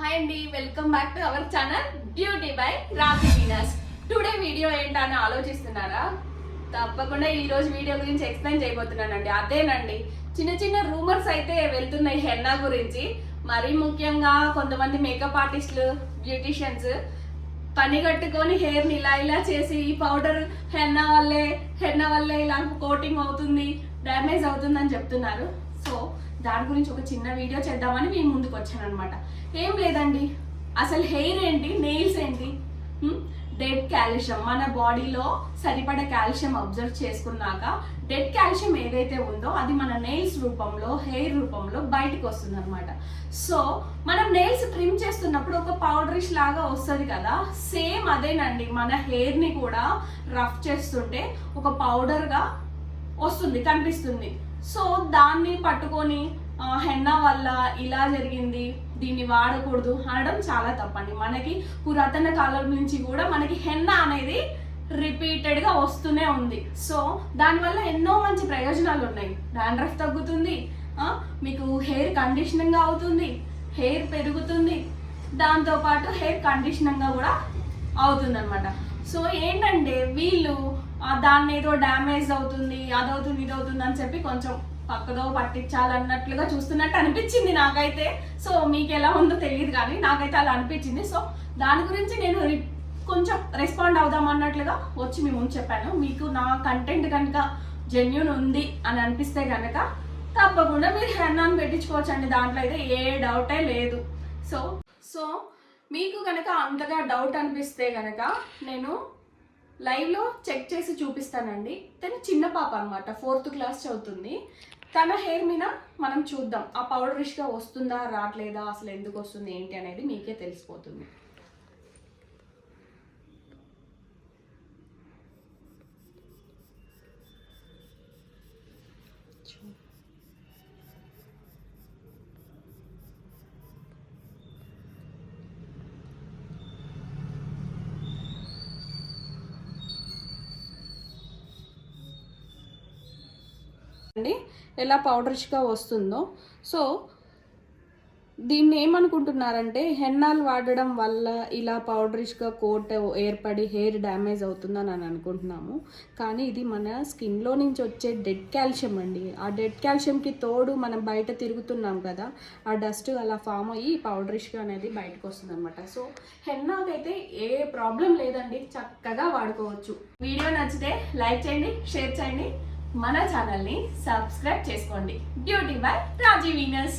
Hi అండి welcome back to our channel beauty by Raji Venus today video ఏంటని ఆలోచిస్తున్నారా? తప్పకుండా ఈ రోజు వీడియో గురించి ఎక్స్ప్లెయిన్ చేయబోతున్నానండి. అదేనండి చిన్న చిన్న రూమర్స్ అయితే వెళ్తున్నాయి హెన్నా గురించి. మరీ ముఖ్యంగా కొంతమంది మేకప్ ఆర్టిస్టులు బ్యూటీషియన్స్ పని కట్టుకొని హెయిర్ని ఇలా ఇలా చేసి ఈ పౌడర్ హెన్నా వల్లే హెన్నా వల్లే ఇలా కోటింగ్ అవుతుంది డ్యామేజ్ అవుతుందని చెప్తున్నారు. సో దాని గురించి ఒక చిన్న వీడియో చేద్దామని మేము ముందుకు వచ్చాను అనమాట ఏం లేదండి. అసలు హెయిర్ ఏంటి? నెయిల్స్ ఏంటి? Dead calcium. మన బాడీలో సరిపడ కాల్షియం అబ్జర్వ్ చేసుకున్నాక డెడ్ కాల్షియం ఏదైతే ఉందో అది మన నెయిల్స్ రూపంలో హెయిర్ రూపంలో బయటకు వస్తుంది అనమాట సో మనం నెయిల్స్ ట్రిమ్ చేస్తున్నప్పుడు ఒక పౌడరిష్ లాగా వస్తుంది కదా? సేమ్ అదేనండి. మన హెయిర్ని కూడా రఫ్ చేస్తుంటే ఒక పౌడర్గా వస్తుంది కనిపిస్తుంది. సో దాన్ని పట్టుకొని హెన్న హెన్నా వల్ల ఇలా జరిగింది దీన్ని వాడకూడదు అనడం చాలా తప్పండి. మనకి పురాతన కాలం నుంచి కూడా మనకి హెన్నా అనేది రిపీటెడ్గా వస్తూనే ఉంది. సో దానివల్ల ఎన్నో మంచి ప్రయోజనాలు ఉన్నాయి. డాండ్రఫ్ తగ్గుతుంది మీకు హెయిర్ కండిషనింగ్ అవుతుంది హెయిర్ పెరుగుతుంది దాంతోపాటు హెయిర్ కండిషనింగ్గా కూడా అవుతుంది అనమాట సో ఏంటంటే వీళ్ళు దాన్ని ఏదో డ్యామేజ్ అవుతుంది అదవుతుంది ఇది అవుతుంది అని చెప్పి కొంచెం పక్కదో పట్టించాలన్నట్లుగా చూస్తున్నట్టు అనిపించింది నాకైతే. సో మీకు ఎలా ఉందో తెలియదు కానీ నాకైతే అలా అనిపించింది. సో దాని గురించి నేను కొంచెం రెస్పాండ్ అవుదాం అన్నట్లుగా వచ్చి మీ ముందు చెప్పాను. మీకు నా కంటెంట్ కనుక జెన్యున్ ఉంది అని అనిపిస్తే కనుక తప్పకుండా మీరు హెన్నాన్ని పెట్టించుకోవచ్చండి. దాంట్లో అయితే ఏ డౌటే లేదు. సో సో మీకు కనుక అంతగా డౌట్ అనిపిస్తే కనుక నేను లైవ్లో చెక్ చేసి చూపిస్తానండి. తను చిన్న పాప అనమాట ఫోర్త్ క్లాస్ చదువుతుంది. తన హెయిర్ మీద మనం చూద్దాం ఆ పౌడరిష్గా వస్తుందా రావట్లేదా అసలు ఎందుకు వస్తుంది ఏంటి అనేది మీకే తెలిసిపోతుంది. అండి. ఎలా పౌడర్స్గా వస్తుందో. సో దీన్ని ఏమనుకుంటున్నారంటే హెన్నాలు వాడడం వల్ల ఇలా పౌడరిష్గా కోట్ ఏర్పడి హెయిర్ డ్యామేజ్ అవుతుందని అని అనుకుంటున్నాము. కానీ ఇది మన స్కిన్లో నుంచి వచ్చే డెడ్ కాల్షియం అండి. ఆ డెడ్ కాల్షియంకి తోడు మనం బయట తిరుగుతున్నాం కదా ఆ డస్ట్ అలా ఫామ్ అయ్యి పౌడరిష్గా అనేది బయటకు వస్తుంది అనమాట సో హెన్నాకైతే ఏ ప్రాబ్లం లేదండి. చక్కగా వాడుకోవచ్చు. వీడియో నచ్చితే లైక్ చేయండి షేర్ చేయండి. మన ఛానల్ని సబ్స్క్రైబ్ చేసుకోండి. Beauty by Raji Venus